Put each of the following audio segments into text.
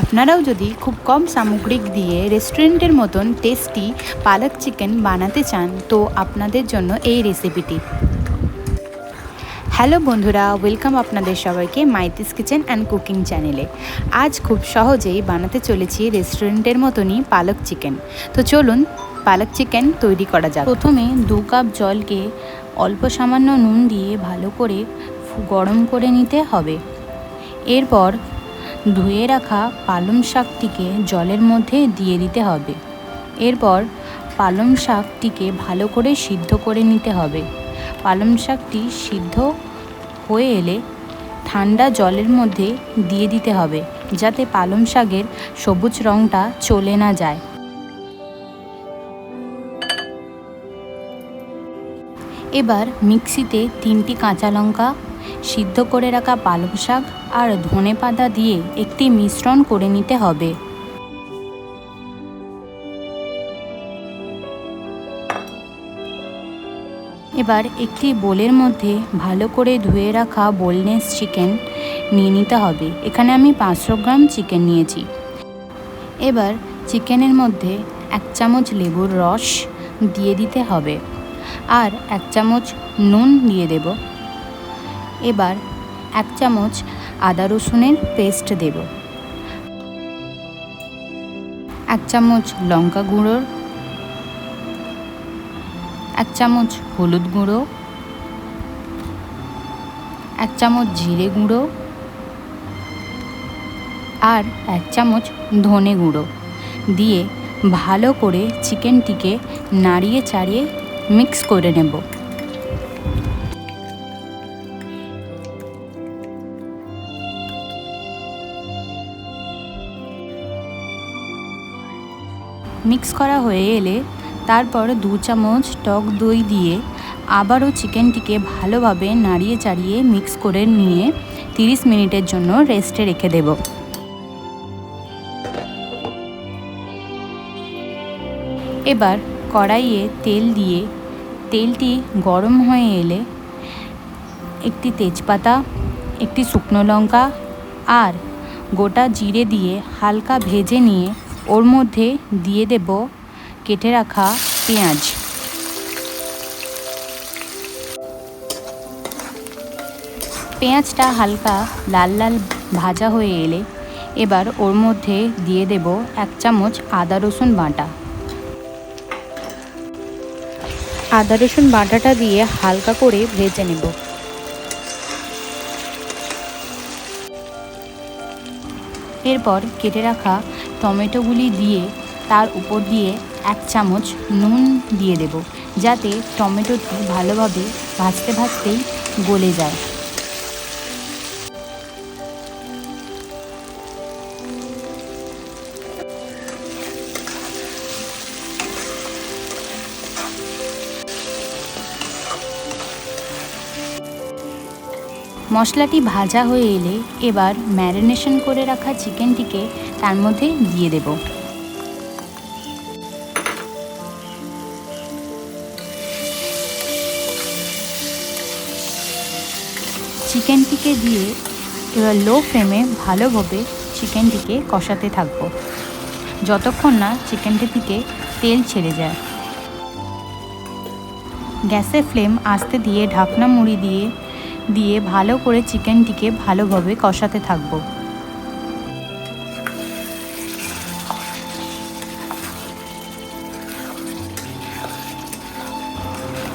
আপনারাও যদি খুব কম সামগ্রিক দিয়ে রেস্টুরেন্টের মতন টেস্টি পালক চিকেন বানাতে চান, তো আপনাদের জন্য এই রেসিপিটি হ্যালো বন্ধুরা ওয়েলকাম আপনাদের সবাইকে মাইতিস কিচেন অ্যান্ড কুকিং চ্যানেলে আজ খুব সহজেই বানাতে চলেছি রেস্টুরেন্টের মতনই পালক চিকেন তো চলুন, পালক চিকেন তৈরি করা যাক। প্রথমে দু কাপ জলকে অল্প সামান্য নুন দিয়ে ভালো করে গরম করে নিতে হবে। এরপর ধুয়ে রাখা পালং শাকটিকে জলের মধ্যে দিয়ে দিতে হবে। এরপর পালং শাকটিকে ভালো করে সিদ্ধ করে নিতে হবে। পালং শাকটি সিদ্ধ হয়ে এলে ঠান্ডা জলের মধ্যে দিয়ে দিতে হবে, যাতে পালং শাকের সবুজ রঙটা চলে না যায়। এবার মিক্সিতে তিনটি কাঁচা লঙ্কা সিদ্ধ করে রাখা পালং শাক আর ধনে পাতা দিয়ে একটি মিশ্রণ করে নিতে হবে। এবার একটি বোলের মধ্যে ভালো করে ধুয়ে রাখা বোলনেস চিকেন নিয়ে নিতে হবে। এখানে আমি পাঁচশো গ্রাম চিকেন নিয়েছি। এবার চিকেনের মধ্যে এক চামচ লেবুর রস দিয়ে দিতে হবে। আর এক চামচ নুন দিয়ে দেব। এবার এক চামচ আদা রসুনের পেস্ট দেব। এক চামচ লঙ্কা গুঁড়োর এক চামচ হলুদ গুঁড়ো। এক চামচ জিরে গুঁড়ো। আর এক চামচ ধনে গুঁড়ো দিয়ে ভালো করে চিকেনটিকে নাড়িয়ে চাড়িয়ে মিক্স করে নেব। মিক্স করা হয়ে এলে তারপর দু চামচ টক দই দিয়ে আবারও চিকেনটিকে ভালোভাবে নাড়িয়ে চাড়িয়ে মিক্স করে নিয়ে 30 মিনিটের জন্য রেস্টে রেখে দেব। এবার কড়াইয়ে তেল দিয়ে তেলটি গরম হয়ে এলে একটি তেজপাতা, একটি শুকনো লঙ্কা আর গোটা জিরে দিয়ে হালকা ভেজে নিয়ে ওর মধ্যে দিয়ে দেব কেটে রাখা পেঁয়াজ। পেঁয়াজটা হালকা লাল লাল ভাজা হয়ে এলে এবার ওর মধ্যে দিয়ে দেব এক চামচ আদা রসুন বাটা। আদা রসুন বাটাটা দিয়ে হালকা করে ভেজে নেব। এরপর কেটে রাখা টমেটোগুলি দিয়ে তার উপর দিয়ে এক চামচ নুন দিয়ে দেব, যাতে টমেটোটি ভালোভাবে ভাজতে ভাজতেই গলে যায়। মশলাটি ভাজা হয়ে এলে এবার ম্যারিনেশন করে রাখা চিকেনটিকে তার মধ্যে দিয়ে দেব। চিকেনটিকে দিয়ে এবার লো ফ্লেমে ভালোভাবে চিকেনটিকে কষাতে থাকব। যতক্ষণ না চিকেনটি থেকে তেল ছেড়ে যায়। গ্যাসের ফ্লেম আস্তে দিয়ে ঢাকনা মুড়ি দিয়ে দিয়ে ভালো করে চিকেনটিকে ভালোভাবে কষাতে থাকব।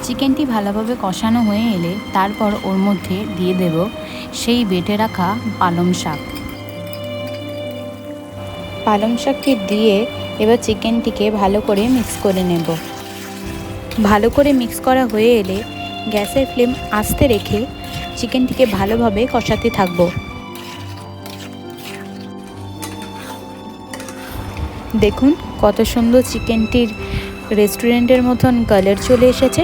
চিকেনটি ভালোভাবে কষানো হয়ে এলে তারপর ওর মধ্যে দিয়ে দেব সেই বেটে রাখা পালং শাক। পালং শাকটি দিয়ে এবার চিকেনটিকে ভালো করে মিক্স করে নেব। ভালো করে মিক্স করা হয়ে এলে গ্যাসের ফ্লেম আস্তে রেখে চিকেনটিকে ভালোভাবে কষাতে থাকব। দেখুন, কত সুন্দর চিকেনটির রেস্টুরেন্টের মতন কালার চলে এসেছে।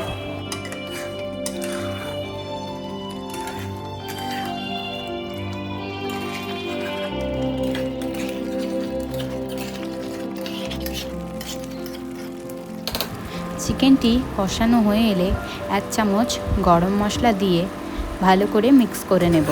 চিকেনটি কষানো হয়ে এলে এক চামচ গরম মশলা দিয়ে ভালো করে মিক্স করে নেব।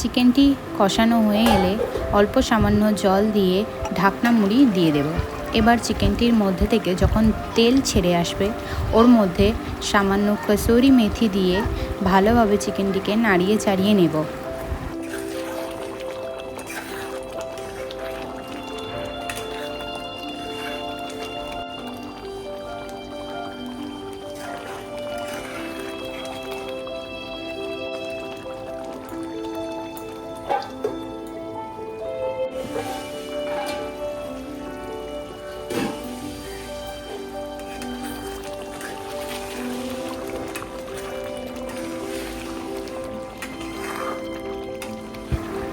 চিকেনটি কষানো হয়ে এলে অল্প সামান্য জল দিয়ে ঢাকনা মুড়ি দিয়ে দেব। এবার চিকেনটির মধ্যে থেকে যখন তেল ছেড়ে আসবে, ওর মধ্যে সামান্য কসুরি মেথি দিয়ে ভালোভাবে চিকেনটিকে নাড়িয়ে চাড়িয়ে নেব।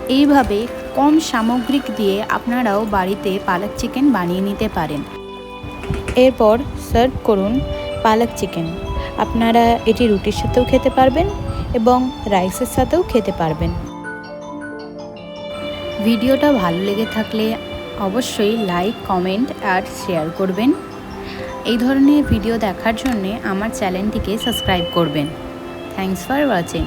এইভাবে কম সামগ্রিক দিয়ে আপনারাও বাড়িতে পালক চিকেন বানিয়ে নিতে পারেন। এরপর সার্ভ করুন পালক চিকেন। আপনারা এটি রুটির সাথেও খেতে পারবেন এবং রাইসের সাথেও খেতে পারবেন। ভিডিওটা ভালো লেগে থাকলে অবশ্যই লাইক, কমেন্ট আর শেয়ার করবেন। এই ধরনের ভিডিও দেখার জন্যে আমার চ্যানেলটিকে সাবস্ক্রাইব করবেন। Thanks for watching.